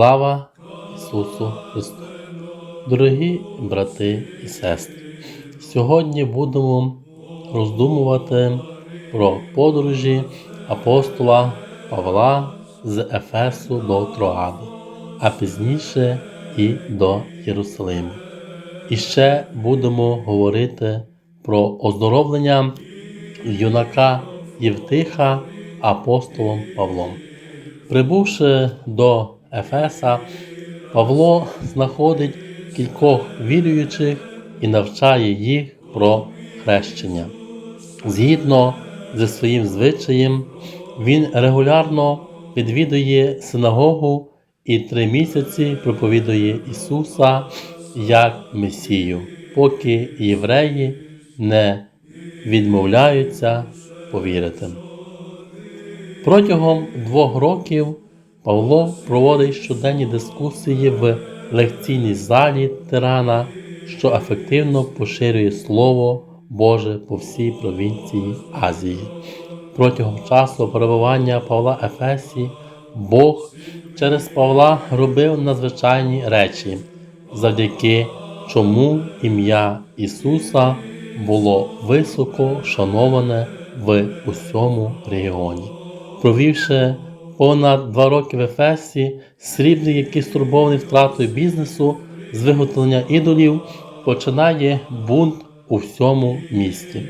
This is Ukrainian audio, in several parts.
Слава Ісусу Христу! Дорогі брати і сестри! Сьогодні будемо роздумувати про подорожі апостола Павла з Ефесу до Троади, а пізніше і до Єрусалиму. І ще будемо говорити про оздоровлення юнака Євтиха апостолом Павлом. Прибувши до Ефеса, Павло знаходить кількох віруючих і навчає їх про хрещення. Згідно зі своїм звичаєм, він регулярно відвідує синагогу і три місяці проповідує Ісуса як Месію, поки євреї не відмовляються повірити. Протягом двох років Павло проводить щоденні дискусії в лекційній залі Тирана, що ефективно поширює Слово Боже по всій провінції Азії. Протягом часу перебування Павла Ефесі Бог через Павла робив надзвичайні речі, завдяки чому ім'я Ісуса було високо шановане в усьому регіоні. Провівши понад два роки в Ефесі, срібний, який стурбований втратою бізнесу з виготовлення ідолів, починає бунт у всьому місті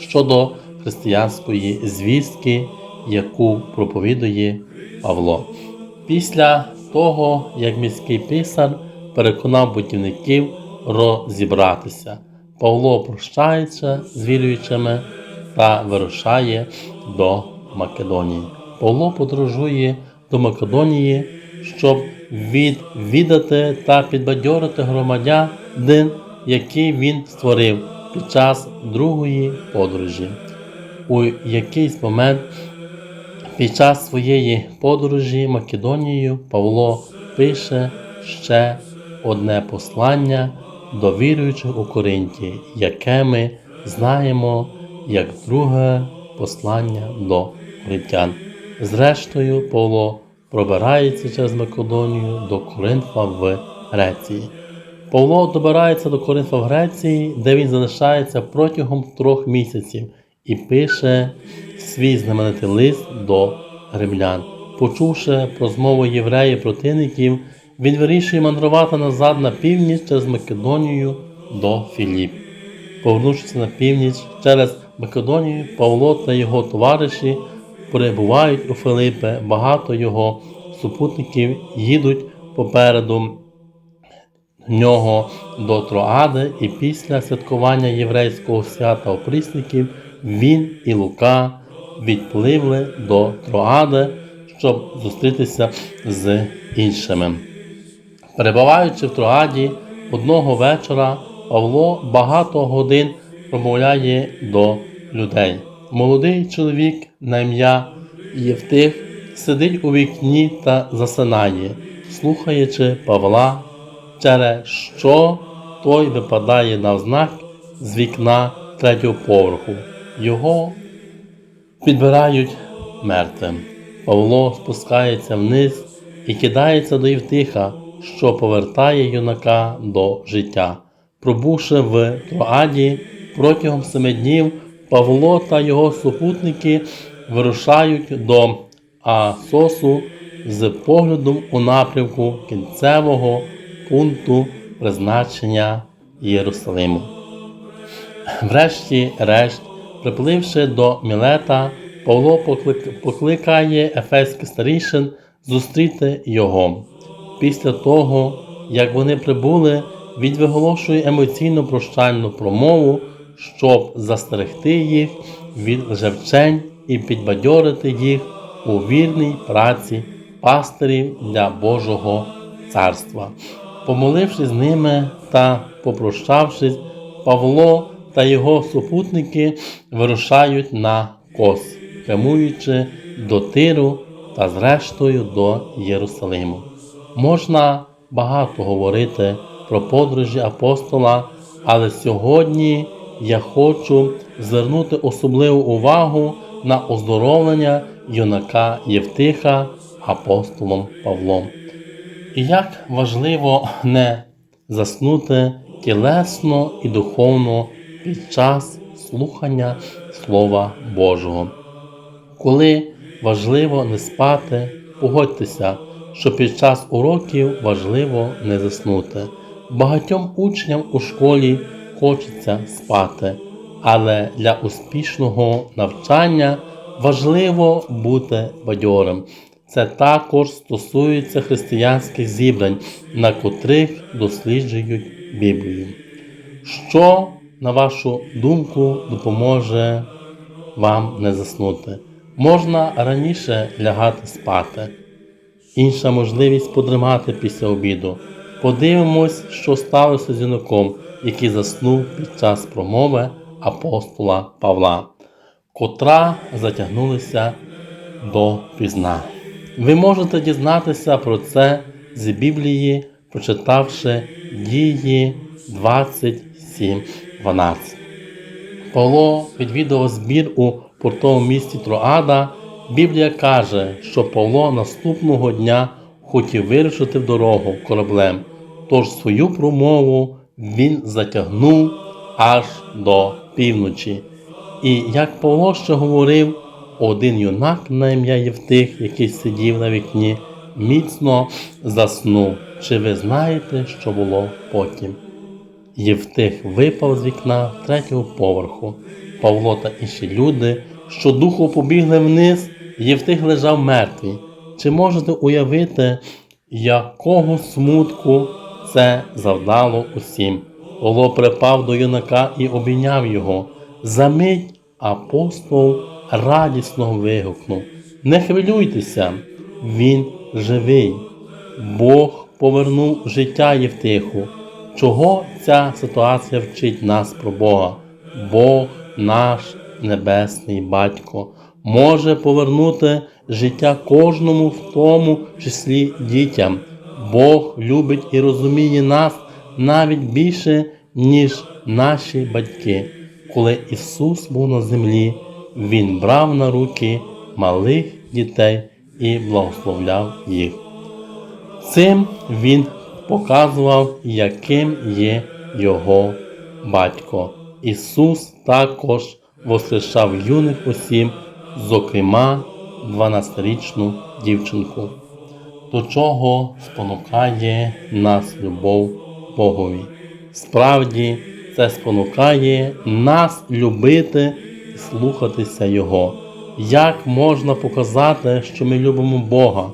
щодо християнської звістки, яку проповідує Павло. Після того, як міський писар переконав будівників розібратися, Павло прощається з віруючими та вирушає до Македонії. Павло подорожує до Македонії, щоб відвідати та підбадьорити громадян, який він створив під час другої подорожі. У якийсь момент під час своєї подорожі Македонією Павло пише ще одне послання до віруючих у Коринті, яке ми знаємо як друге послання до коринтян. Зрештою, Павло пробирається через Македонію до Коринфа в Греції. Павло добирається до Коринфа в Греції, де він залишається протягом трьох місяців і пише свій знаменитий лист до римлян. Почувши про змову євреїв противників, він вирішує мандрувати назад на північ через Македонію до Філіп. Повернувшись на північ через Македонію, Павло та його товариші перебувають у Филипе, багато його супутників їдуть попереду нього до Троади, і після святкування єврейського свята опрісників він і Лука відпливли до Троади, щоб зустрітися з іншими. Перебуваючи в Троаді, одного вечора Павло багато годин промовляє до людей. Молодий чоловік на ім'я Євтих сидить у вікні та засинає, слухаючи Павла, через що той випадає навзнак з вікна третього поверху. Його підбирають мертвим. Павло спускається вниз і кидається до Євтиха, що повертає юнака до життя. Пробувши в Троаді протягом семи днів, Павло та його супутники вирушають до Асосу з поглядом у напрямку кінцевого пункту призначення Єрусалиму. Врешті-решт, припливши до Мілета, Павло покликає ефеських старішин зустріти його. Після того, як вони прибули, він виголошує емоційно прощальну промову, щоб застерегти їх від лжевчень і підбадьорити їх у вірній праці пастирів для Божого царства. Помолившись з ними та попрощавшись, Павло та його супутники вирушають на кос, прямуючи до Тиру та зрештою до Єрусалиму. Можна багато говорити про подорожі апостола, але сьогодні я хочу звернути особливу увагу на оздоровлення юнака Євтиха апостолом Павлом. І як важливо не заснути тілесно і духовно під час слухання Слова Божого. Коли важливо не спати, погодьтеся, що під час уроків важливо не заснути. Багатьом учням у школі хочеться спати, але для успішного навчання важливо бути бадьорим. Це також стосується християнських зібрань, на котрих досліджують Біблію. Що, на вашу думку, допоможе вам не заснути? Можна раніше лягати спати. Інша можливість подримати після обіду. Подивимось, що сталося з юнаком, який заснув під час промови апостола Павла, котра затягнулася до пізна. Ви можете дізнатися про це з Біблії, прочитавши дії 27.12. Павло відвідував збір у портовому місті Троада. Біблія каже, що Павло наступного дня хотів вирушити в дорогу кораблем, тож свою промову він затягнув аж до півночі. І як Павло ще говорив, один юнак на ім'я Євтих, який сидів на вікні, міцно заснув. Чи ви знаєте, що було потім? Євтих випав з вікна третього поверху. Павло та інші люди, що духу побігли вниз, Євтих лежав мертвий. Чи можете уявити, якого смутку це завдало усім? Павло припав до юнака і обійняв його. Замить апостол радісно вигукнув: Не хвилюйтеся, він живий. Бог повернув життя Євтиху. Чого ця ситуація вчить нас про Бога? Бог наш Небесний Батько може повернути життя кожному, в тому числі дітям. Бог любить і розуміє нас навіть більше, ніж наші батьки. Коли Ісус був на землі, Він брав на руки малих дітей і благословляв їх. Цим він показував, яким є його батько. Ісус також воскрешав юних осіб, зокрема 12-річну дівчинку. До чого спонукає нас любов Богові? Справді, це спонукає нас любити і слухатися Його. Як можна показати, що ми любимо Бога?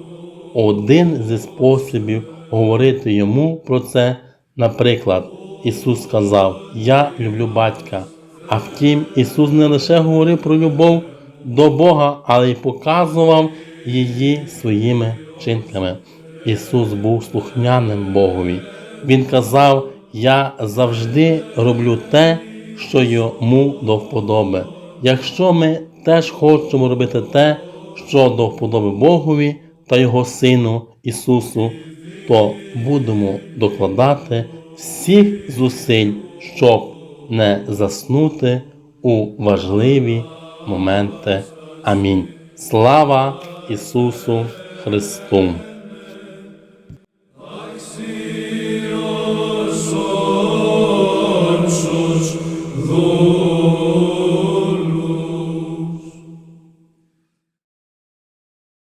Один зі способів говорити йому про це, наприклад, Ісус сказав: Я люблю батька. А втім, Ісус не лише говорив про любов до Бога, але й показував її своїми вчинками. Ісус був слухняним Богові. Він казав: Я завжди роблю те, що йому до вподоби. Якщо ми теж хочемо робити те, що до вподоби Богові та Його Сину Ісусу, то будемо докладати всіх зусиль, щоб не заснути у важливі моменти. Амінь. Слава Ісусу Христу!